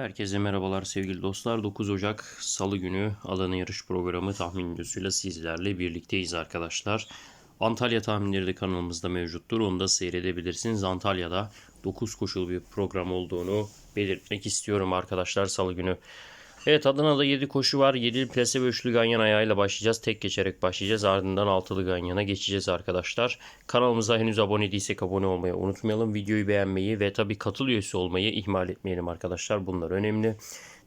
Herkese merhabalar sevgili dostlar. 9 Ocak Salı günü alanı yarış programı tahmin videosuyla sizlerle birlikteyiz arkadaşlar. Antalya tahminleri de kanalımızda mevcuttur. Onu da seyredebilirsiniz. Antalya'da 9 koşul bir program olduğunu belirtmek istiyorum arkadaşlar Salı günü. Evet Adana'da 7 koşu var. 7 plase ve üçlü ganyan ayağıyla başlayacağız. Tek geçerek başlayacağız. Ardından altılı ganyana geçeceğiz arkadaşlar. Kanalımıza henüz abone değilsek abone olmayı unutmayalım. Videoyu beğenmeyi ve tabi katıl üyesi olmayı ihmal etmeyelim arkadaşlar. Bunlar önemli.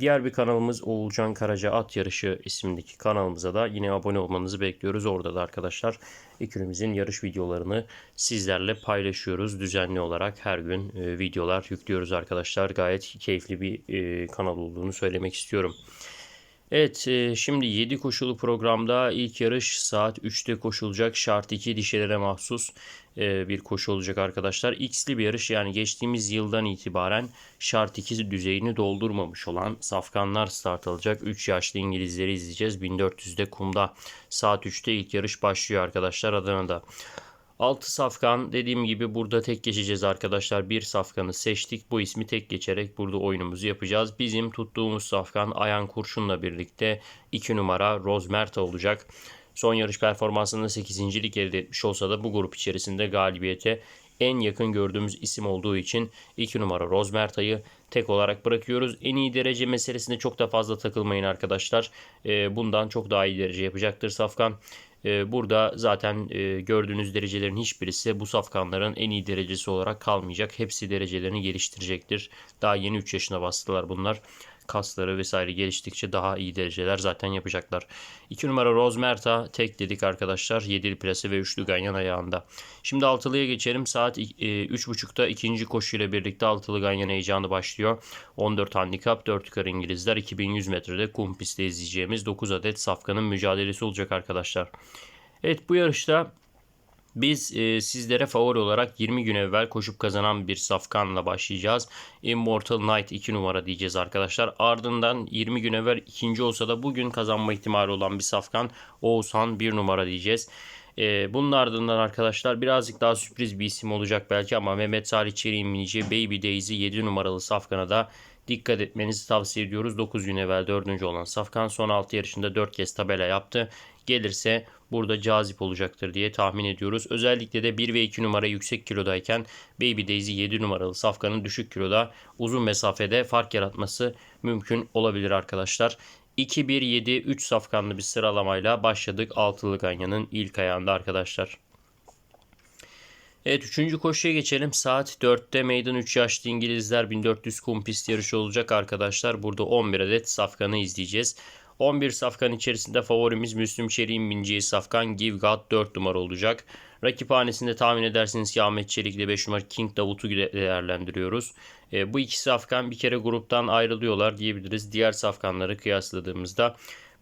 Diğer bir kanalımız Oğulcan Karaca At Yarışı isimdeki kanalımıza da yine abone olmanızı bekliyoruz. Orada da arkadaşlar ekürümüzün yarış videolarını sizlerle paylaşıyoruz. Düzenli olarak her gün e, videolar yüklüyoruz arkadaşlar. Gayet keyifli bir e, kanal olduğunu söylemek istiyorum. Evet e, şimdi 7 koşulu programda ilk yarış saat 3'te koşulacak. Şart 2 dişilere mahsus bir koşu olacak arkadaşlar. X'li bir yarış yani geçtiğimiz yıldan itibaren şart 2 düzeyini doldurmamış olan safkanlar start alacak. 3 yaşlı İngilizleri izleyeceğiz. 1400'de kumda saat 3'te ilk yarış başlıyor arkadaşlar Adana'da. 6 safkan dediğim gibi burada tek geçeceğiz arkadaşlar. Bir safkanı seçtik. Bu ismi tek geçerek burada oyunumuzu yapacağız. Bizim tuttuğumuz safkan Ayan Kurşun'la birlikte 2 numara Rozmerta olacak. Son yarış performansında 8. elde etmiş olsa da bu grup içerisinde galibiyete en yakın gördüğümüz isim olduğu için 2 numara Rozmerta'yı tek olarak bırakıyoruz. En iyi derece meselesinde çok da fazla takılmayın arkadaşlar. Ee, bundan çok daha iyi derece yapacaktır Safkan. Ee, burada zaten e, gördüğünüz derecelerin hiçbirisi bu safkanların en iyi derecesi olarak kalmayacak. Hepsi derecelerini geliştirecektir. Daha yeni 3 yaşına bastılar bunlar kasları vesaire geliştikçe daha iyi dereceler zaten yapacaklar. 2 numara Rozmerta tek dedik arkadaşlar. 7'li plase ve 3'lü ganyan ayağında. Şimdi altılıya geçelim. Saat 3.30'da e, ikinci koşuyla birlikte altılı ganyan heyecanı başlıyor. 14 handikap 4 yukarı İngilizler 2100 metrede kum pistte izleyeceğimiz 9 adet safkanın mücadelesi olacak arkadaşlar. Evet bu yarışta biz e, sizlere favori olarak 20 gün evvel koşup kazanan bir safkanla başlayacağız. Immortal Knight 2 numara diyeceğiz arkadaşlar. Ardından 20 gün evvel ikinci olsa da bugün kazanma ihtimali olan bir safkan Oğuzhan 1 numara diyeceğiz. E, bunun ardından arkadaşlar birazcık daha sürpriz bir isim olacak belki ama Mehmet Salih Çelik'in bineceği Baby Daisy 7 numaralı safkana da dikkat etmenizi tavsiye ediyoruz. 9 gün evvel 4. olan Safkan son 6 yarışında 4 kez tabela yaptı. Gelirse burada cazip olacaktır diye tahmin ediyoruz. Özellikle de 1 ve 2 numara yüksek kilodayken Baby Daisy 7 numaralı safkanın düşük kiloda uzun mesafede fark yaratması mümkün olabilir arkadaşlar. 2-1-7-3 safkanlı bir sıralamayla başladık altılı ganyanın ilk ayağında arkadaşlar. Evet 3. koşuya geçelim. Saat 4'te meydan 3 yaşlı İngilizler 1400 kum pist yarışı olacak arkadaşlar. Burada 11 adet safkanı izleyeceğiz. 11 safkan içerisinde favorimiz Müslüm Çelik'in bineceği safkan Give God 4 numara olacak. Rakip hanesinde tahmin edersiniz ki Ahmet Çelik ile 5 numara King Davut'u değerlendiriyoruz. E, bu iki safkan bir kere gruptan ayrılıyorlar diyebiliriz. Diğer safkanları kıyasladığımızda.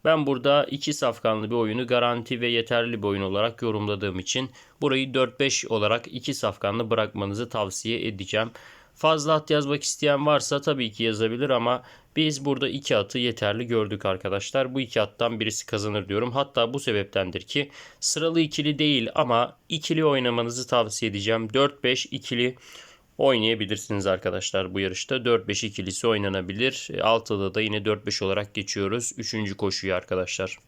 Ben burada iki safkanlı bir oyunu garanti ve yeterli bir oyun olarak yorumladığım için burayı 4-5 olarak iki safkanlı bırakmanızı tavsiye edeceğim. Fazla at yazmak isteyen varsa tabii ki yazabilir ama biz burada iki atı yeterli gördük arkadaşlar. Bu iki attan birisi kazanır diyorum. Hatta bu sebeptendir ki sıralı ikili değil ama ikili oynamanızı tavsiye edeceğim. 4-5 ikili oynayabilirsiniz arkadaşlar bu yarışta. 4-5 ikilisi oynanabilir. Altıda da yine 4-5 olarak geçiyoruz. Üçüncü koşuyu arkadaşlar.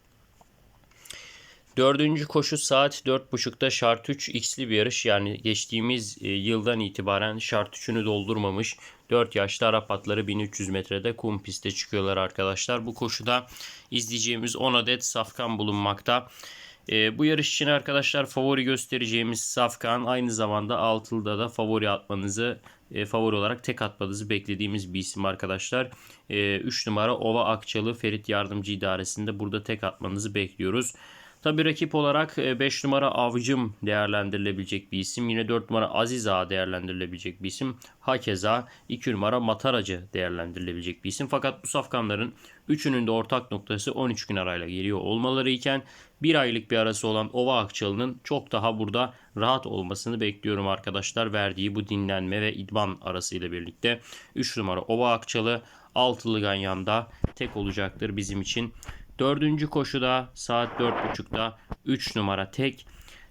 Dördüncü koşu saat 4.30'da şart 3 x'li bir yarış. Yani geçtiğimiz e, yıldan itibaren şart 3'ünü doldurmamış 4 yaşlı Arap atları 1300 metrede kum piste çıkıyorlar arkadaşlar. Bu koşuda izleyeceğimiz 10 adet safkan bulunmakta. E, bu yarış için arkadaşlar favori göstereceğimiz Safkan aynı zamanda altılıda da favori atmanızı e, favori olarak tek atmanızı beklediğimiz bir isim arkadaşlar. E, 3 numara Ova Akçalı Ferit Yardımcı İdaresi'nde burada tek atmanızı bekliyoruz. Tabi rakip olarak 5 e, numara Avcım değerlendirilebilecek bir isim. Yine 4 numara Aziz Ağa değerlendirilebilecek bir isim. Hakeza 2 numara Mataracı değerlendirilebilecek bir isim. Fakat bu safkanların üçünün de ortak noktası 13 gün arayla geliyor olmaları iken bir aylık bir arası olan Ova Akçalı'nın çok daha burada rahat olmasını bekliyorum arkadaşlar. Verdiği bu dinlenme ve idman arasıyla birlikte 3 numara Ova Akçalı altılı ganyanda tek olacaktır bizim için. Dördüncü koşuda saat 4.30'da 3 numara tek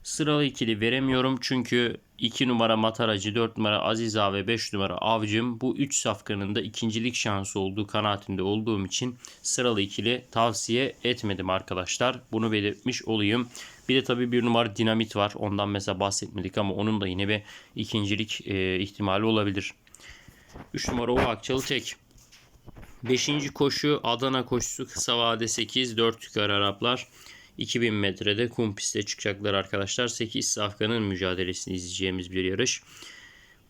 Sıralı ikili veremiyorum çünkü 2 numara Mataracı, 4 numara Aziz Ağa ve 5 numara Avcım bu 3 safkanın da ikincilik şansı olduğu kanaatinde olduğum için sıralı ikili tavsiye etmedim arkadaşlar. Bunu belirtmiş olayım. Bir de tabii bir numara dinamit var. Ondan mesela bahsetmedik ama onun da yine bir ikincilik e, ihtimali olabilir. 3 numara o Akçalı tek. 5. koşu Adana koşusu kısa vade 8 4 yukarı Araplar. 2000 metrede kum piste çıkacaklar arkadaşlar. 8 safkanın mücadelesini izleyeceğimiz bir yarış.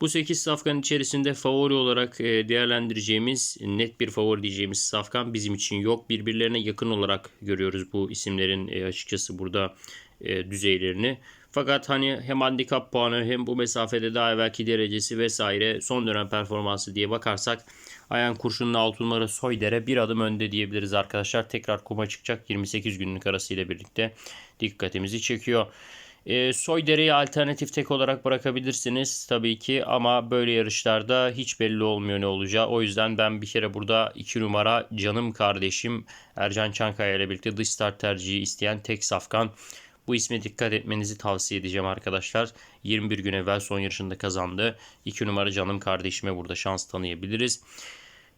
Bu 8 safkanın içerisinde favori olarak e, değerlendireceğimiz net bir favori diyeceğimiz safkan bizim için yok. Birbirlerine yakın olarak görüyoruz bu isimlerin e, açıkçası burada e, düzeylerini. Fakat hani hem handikap puanı hem bu mesafede daha evvelki derecesi vesaire son dönem performansı diye bakarsak Ayan Kurşun'un 6 numara Soyder'e bir adım önde diyebiliriz arkadaşlar. Tekrar kuma çıkacak 28 günlük arasıyla birlikte dikkatimizi çekiyor. E, Soyder'i alternatif tek olarak bırakabilirsiniz tabii ki ama böyle yarışlarda hiç belli olmuyor ne olacağı. O yüzden ben bir kere burada 2 numara canım kardeşim Ercan Çankaya ile birlikte dış start tercihi isteyen tek safkan. Bu isme dikkat etmenizi tavsiye edeceğim arkadaşlar. 21 gün evvel son yarışında kazandı. 2 numara canım kardeşime burada şans tanıyabiliriz.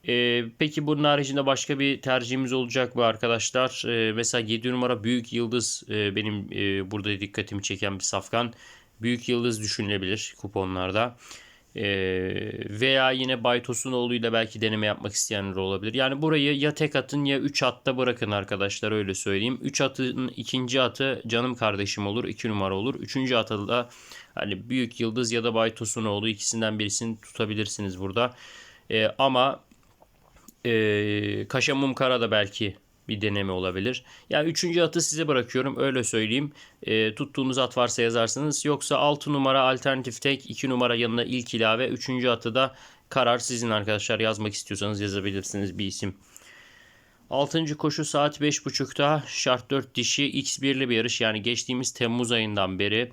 Ee, peki bunun haricinde başka bir tercihimiz olacak mı arkadaşlar? Ee, mesela 7 numara Büyük Yıldız e, benim e, burada dikkatimi çeken bir safkan. Büyük Yıldız düşünülebilir kuponlarda. Ee, veya yine Baytos'un oğluyla belki deneme yapmak isteyenler olabilir. Yani burayı ya tek atın ya 3 atta bırakın arkadaşlar öyle söyleyeyim. 3 atın ikinci atı canım kardeşim olur 2 numara olur. Üçüncü atı da hani Büyük Yıldız ya da Baytos'un oğlu ikisinden birisini tutabilirsiniz burada. Ee, ama e, Kaşamum Kara da belki bir deneme olabilir. Yani üçüncü atı size bırakıyorum öyle söyleyeyim. E, tuttuğunuz at varsa yazarsınız. Yoksa 6 numara alternatif tek 2 numara yanına ilk ilave. Üçüncü atı da karar sizin arkadaşlar. Yazmak istiyorsanız yazabilirsiniz bir isim. Altıncı koşu saat 5.30'da şart 4 dişi X1'li bir yarış. Yani geçtiğimiz Temmuz ayından beri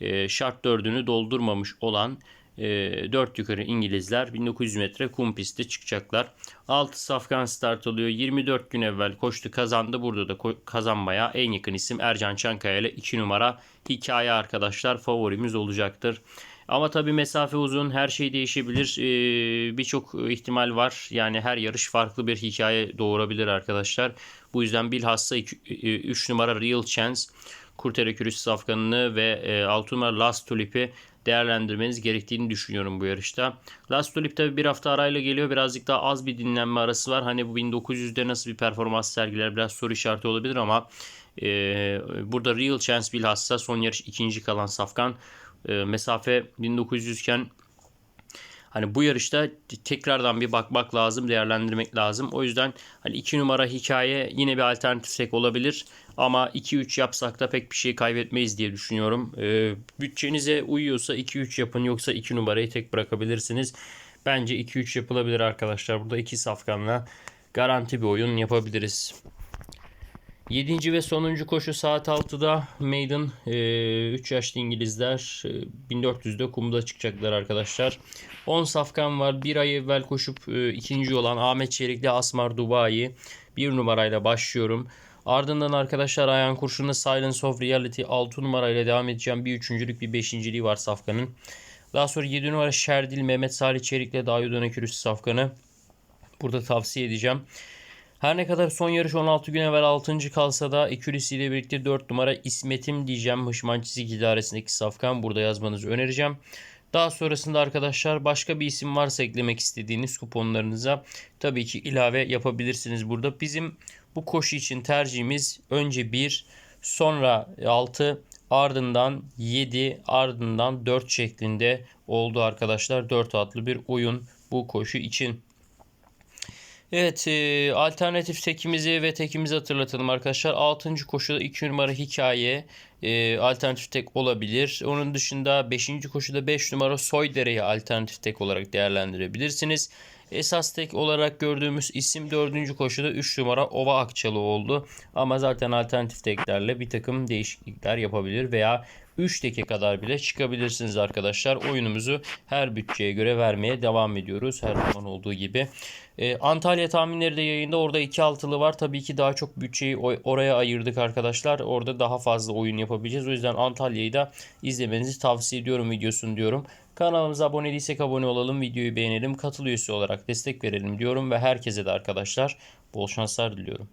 e, şart 4'ünü doldurmamış olan e, 4 yukarı İngilizler 1900 metre kum pisti çıkacaklar. 6 safkan start alıyor. 24 gün evvel koştu kazandı. Burada da kazanmaya en yakın isim Ercan Çankaya ile 2 numara hikaye arkadaşlar favorimiz olacaktır. Ama tabi mesafe uzun her şey değişebilir. Ee, Birçok ihtimal var. Yani her yarış farklı bir hikaye doğurabilir arkadaşlar. Bu yüzden bilhassa 3 numara Real Chance Kurtere Kürüs Safkan'ını ve 6 numara Last Tulip'i değerlendirmeniz gerektiğini düşünüyorum bu yarışta. Last Tulip tabi bir hafta arayla geliyor. Birazcık daha az bir dinlenme arası var. Hani bu 1900'de nasıl bir performans sergiler biraz soru işareti olabilir ama e, burada Real Chance bilhassa son yarış ikinci kalan Safkan e, mesafe 1900 iken Hani bu yarışta tekrardan bir bakmak lazım, değerlendirmek lazım. O yüzden hani 2 numara hikaye yine bir alternatif tek olabilir. Ama 2-3 yapsak da pek bir şey kaybetmeyiz diye düşünüyorum. Ee, bütçenize uyuyorsa 2-3 yapın yoksa 2 numarayı tek bırakabilirsiniz. Bence 2-3 yapılabilir arkadaşlar. Burada 2 safkanla garanti bir oyun yapabiliriz. 7. ve sonuncu koşu saat 6'da Maiden e, 3 yaşlı İngilizler e, 1400'de kumda çıkacaklar arkadaşlar. 10 safkan var. Bir ay evvel koşup e, ikinci olan Ahmet Çelikli Asmar Dubai bir numarayla başlıyorum. Ardından arkadaşlar Ayhan Kurşun'la Silence of Reality 6 numarayla devam edeceğim. Bir üçüncülük bir beşinciliği var Safkan'ın. Daha sonra 7 numara Şerdil Mehmet Salih Çelik'le Dayu Dönekürüs Safkan'ı burada tavsiye edeceğim. Her ne kadar son yarış 16 gün evvel 6. kalsa da Ekürisi ile birlikte 4 numara İsmet'im diyeceğim. Hışman Çizik İdaresi'ndeki Safkan burada yazmanızı önereceğim. Daha sonrasında arkadaşlar başka bir isim varsa eklemek istediğiniz kuponlarınıza tabii ki ilave yapabilirsiniz burada. Bizim bu koşu için tercihimiz önce 1 sonra 6 ardından 7 ardından 4 şeklinde oldu arkadaşlar. 4 atlı bir oyun bu koşu için. Evet e, alternatif tekimizi ve tekimizi hatırlatalım arkadaşlar. 6. koşuda 2 numara hikaye e, alternatif tek olabilir. Onun dışında 5. koşuda 5 numara Soydere'yi alternatif tek olarak değerlendirebilirsiniz. Esas tek olarak gördüğümüz isim 4. koşuda 3 numara Ova Akçalı oldu. Ama zaten alternatif teklerle bir takım değişiklikler yapabilir veya 3 teke kadar bile çıkabilirsiniz arkadaşlar. Oyunumuzu her bütçeye göre vermeye devam ediyoruz. Her zaman olduğu gibi. Ee, Antalya tahminleri de yayında. Orada 2 altılı var. Tabii ki daha çok bütçeyi oraya ayırdık arkadaşlar. Orada daha fazla oyun yapabileceğiz. O yüzden Antalya'yı da izlemenizi tavsiye ediyorum videosunu diyorum. Kanalımıza abone değilsek abone olalım. Videoyu beğenelim. Katıl üyesi olarak destek verelim diyorum. Ve herkese de arkadaşlar bol şanslar diliyorum.